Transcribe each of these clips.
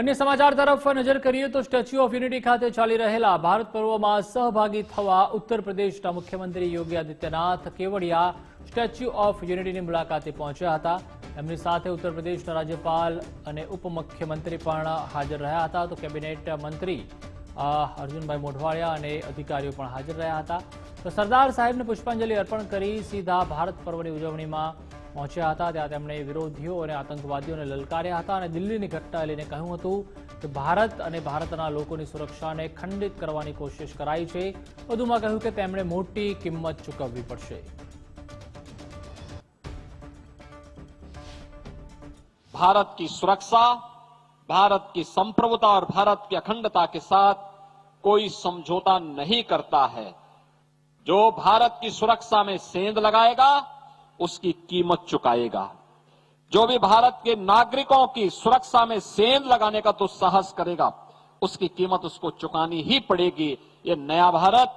અન્ય સમાચાર તરફ નજર કરીએ તો સ્ટેચ્યુ ઓફ યુનિટી ખાતે ચાલી રહેલા ભારત પર્વમાં સહભાગી થવા ઉત્તર પ્રદેશના મુખ્યમંત્રી યોગી આદિત્યનાથ કેવડિયા સ્ટેચ્યુ ઓફ યુનિટીની મુલાકાતે પહોંચ્યા હતા એમની સાથે ઉત્તર પ્રદેશના રાજ્યપાલ અને ઉપમુખ્યમંત્રી પણ હાજર રહ્યા હતા તો કેબિનેટ મંત્રી અર્જુનભાઈ મોઢવાડિયા અને અધિકારીઓ પણ હાજર રહ્યા હતા તો સરદાર સાહેબને પુષ્પાંજલિ અર્પણ કરી સીધા ભારત પર્વની ઉજવણીમાં પહોંચાતા તે આમણે વિરોધીઓ અને આતંકવાદીઓને લલકાવ્યા હતા અને દિલ્હીને ઘેટા લેને કહ્યું હતું કે ભારત અને ભારતના લોકોની સુરક્ષાને ખંડિત કરવાની કોશિશ કરાઈ છે વધુમાં કહ્યું કે તેમણે મોટી કિંમત ચૂકવવી પડશે ભારતની સુરક્ષા ભારતની સંપ્રભુતાર્ ભારત્ય અખંડતા કે સાથ કોઈ સમજૂતા નહીં કરતા હૈ જો ભારતની સુરક્ષા મેં સેંદ લગાયેગા उसकी कीमत चुकाएगा जो भी भारत के नागरिकों की सुरक्षा में सेंध लगाने का तो साहस करेगा उसकी कीमत उसको चुकानी ही पड़ेगी ये नया भारत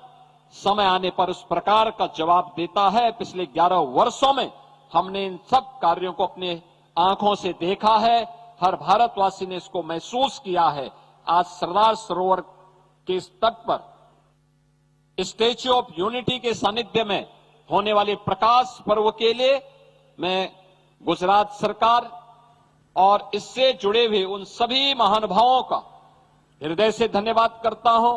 समय आने पर उस प्रकार का जवाब देता है पिछले 11 वर्षों में हमने इन सब कार्यों को अपने आंखों से देखा है हर भारतवासी ने इसको महसूस किया है आज सरदार सरोवर के तट पर स्टेच्यू ऑफ यूनिटी के सानिध्य में होने वाले प्रकाश पर्व के लिए मैं गुजरात सरकार और इससे जुड़े हुए उन सभी महानुभावों का हृदय से धन्यवाद करता हूं